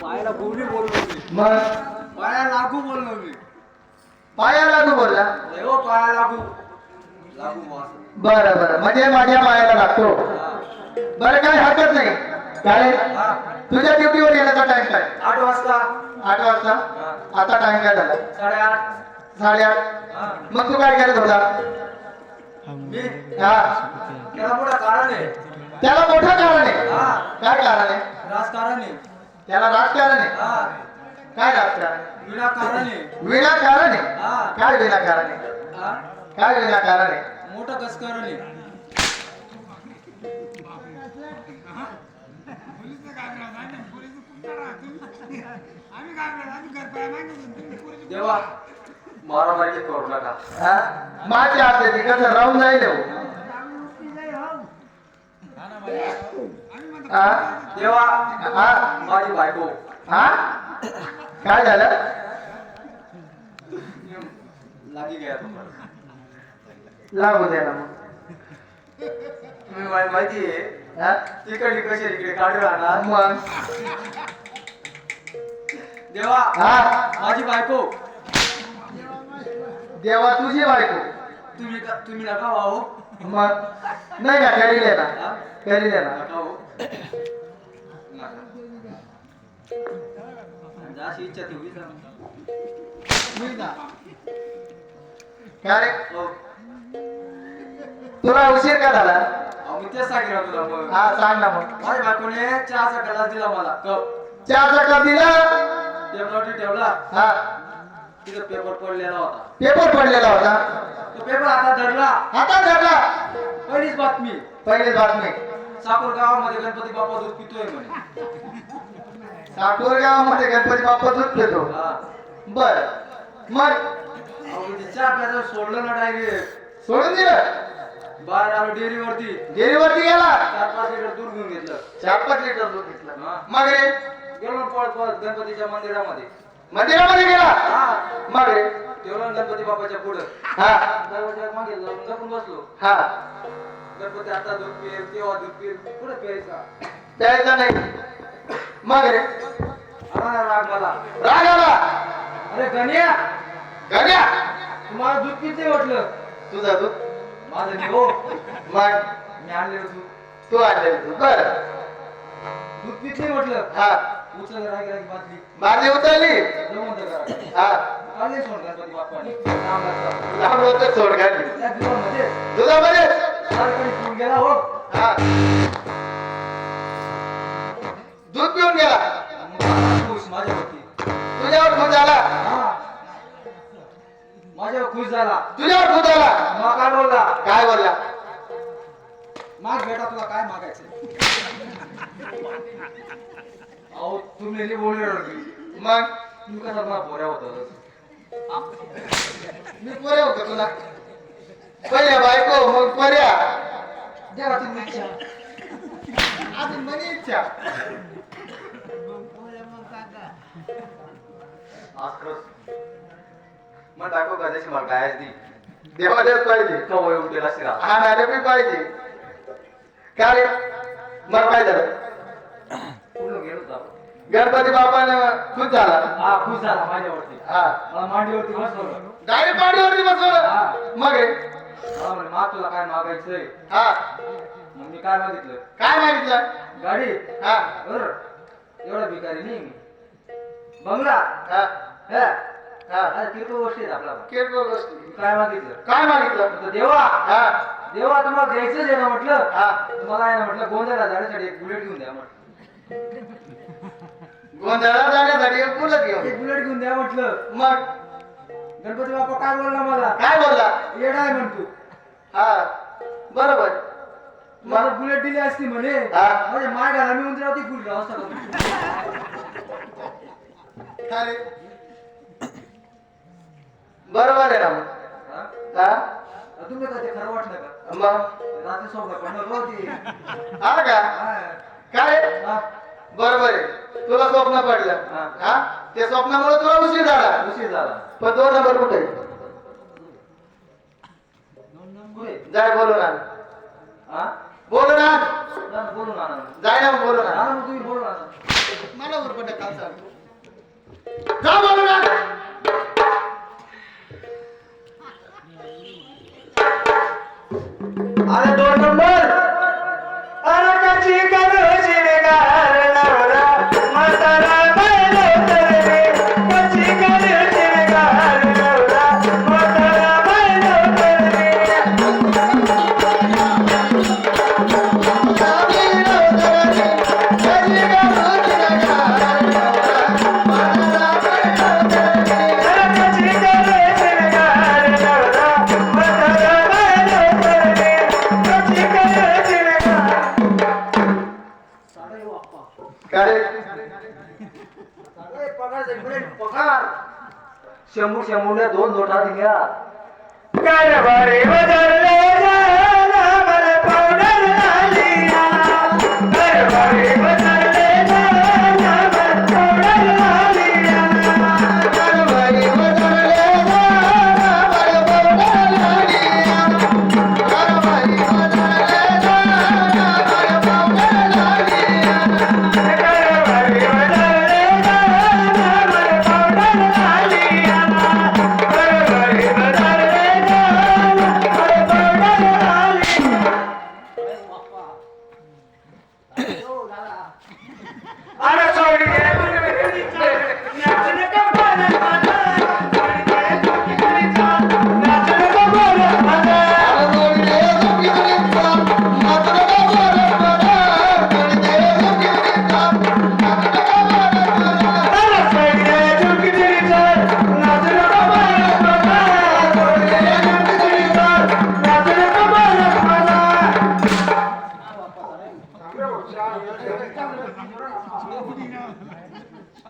पायाला बोललो मी मग? पाया लागू बोललो मी. पाया लागू बोलला देव पाया लागू. लागू बरं बरं. म्हणजे माझ्या पायाला लागतो. बरं काय हरकत नाही. काय? हा. तुझ्या ड्युटीवर येण्याचा टाइम काय? आठ वाजता. आठ वाजता? आता टाइम काय झाला? साडेआठ. साडेआठ. हा. मग तू काय करत होता मी? हा. त्याला मोठा कारण आहे. त्याला मोठं कारण आहे. हा. काय कारण आहे? राजकारण आहे. त्याला राजकारण आहे. हा. काय राजकारण विनाकारण आहे. विनाकारण आहे? हा. काय विनाकारण आहे? हा? काय विनाकारण आहे? मोठं कसकरण आहे. देवा मारामारी करू नका. हा? माझ्या आहे, कसं राहून जाईल हो. देवा हा? माझी बायको. हा? काय झालं? लागी गया लागू दे ना मग. तुम्ही मला माहिती आहे? तिकडली कशी इकडे काढून राहणार? मग. देवा हा? माझी बायको. देवा तुझी बायको. तुम्ही तुम्ही नका वाहू. मग नाही ना हा? करी दे ना नका हो नका जशी इच्छा तेवढी काय रे हो. तुला उशीर का झाला? मी तेच सांगितलं तुला मग. हा सांग ना मग. माझ्या बायकोने चहाचा गलास दिला मला. कप. चहाचा कप दिला? टेबलावरती ठेवला. हा. तिथं पेपर पडलेला होता. पेपर पडलेला होता. तो पेपर हातात धरला. हातात धरला. पहिलीच बातमी. पहिली बातमी. साकोर गावामध्ये गणपती बाप्पा दूध पितोय म्हणे. साठूर गावामध्ये गणपती बाप्पा दूध पितो. हा. बर. मग? अहो, मी ते चहा प्यायचं सोडलं ना डायरेक्ट सोडून दिलं. बाहेर आलो डेअरीवरती. डेअरीवरती गेला. चार पाच लिटर दूध घेऊन घेतलं. चार पाच लिटर दूध घेतलं. हा. मग रे? गेलो पळत पळत गणपतीच्या मंदिरामध्ये. मंदिरामध्ये गेला. हा. मग? रे ठेवलं गणपती बाप्पाच्या पुढं. हा. दरवाजात मागे जाऊन बसलो. हा. गणपती आता दूध पिल तेव्हा दूध पिल पुढे प्यायचा. द्यायचा नाही. मग? रे आला राग मला. राग आला. अरे गण्या गण्या. तुम्हाला दूध पित म्हटलं. तुझा दूध? माझं नाही हो. मग? मी आणलेलं दूध. तू आणलेलं दूध. बर. दूध पित म्हटलं. हा. उचल राग बादली माझी उचलली. हा. काढले सोड गणपती बाप्पाने होतं सोड त्या दुधामध्ये. दुधामध्ये. सारखं फुल गेला हो. हा. दूध पिऊन गेला खुश माझ्यावरती. तुझ्यावर खुश झाला. हा. माझ्यावर खुश झाला. तुझ्यावर खुश झाला. मग काय बोलला? काय बोलला? माग बेटा तुला काय मागायचं अहो तुम्ही जे बोलले मग तू कसा मला बोऱ्या होता? मी पर्या होतो तुला. पहिल्या बायको मग पर्या द्या तुम्ही इच्छा. अजून मनी इच्छा. मग टाको का त्याची मला काय दी देवालाच पाहिजे. कवय उठेल असे हा नाही मी पाहिजे. काय? रे मग काय झालं गणपती बापानं खुश झाला. हा खुश झाला माझ्यावरती. हा. मला मांडीवरती बसवलं. डायरेक्ट पाडीवरती हा. बसवलं मग रे मला म्हणे मा तुला काय मागायचंय? हा. मग मी काय मागितलं? काय मागितलं? गाडी. हा. बर एवढा भिकारी नाही मी. बंगला. हा. हा. हा. किरकोळ गोष्टी आहेत आपला किरकोळ गोष्टी. काय मागितलं? काय मागितलं? देवा. हा. देवा तुम्हाला द्यायचंच आहे ना म्हटलं. हा. तुम्हाला आहे ना म्हटलं गोंधळा जाण्यासाठी एक बुलेट घेऊन द्या म्हटलं. गोंधळा जाण्यासाठी एक मुलं घेऊन. एक बुलेट घेऊन द्या म्हटलं. मग? गणपती बाप्पा काय बोलला मला? काय बोलला? येडा आहे म्हण तू. हा बरोबर. मला बुलेट दिली असती म्हणे. हा. म्हणजे माय घाला मी उंदरावती फुल अवस्था अरे. बरोबर आहे ना मग? हा? तुम्ही का ते खरं वाटलं का? मग? रात्री सोबत पडलं होती. हा का? काय? बरोबर आहे. तुला स्वप्न पडलं. हा. हा? ते स्वप्नामुळे तुला उशीर झाला. उशीर झाला. पण दोन नंबर कुठे? जाय बोलून आण हा? बोलू ना. ना, बोलू ना. ना. जाय ना बोलू ना, ना ना, तुम्ही बोलू ना. ना. मला उरपट काल काय शंभू शंभूने दोन जोटा दिल्या. कारभारी बदलले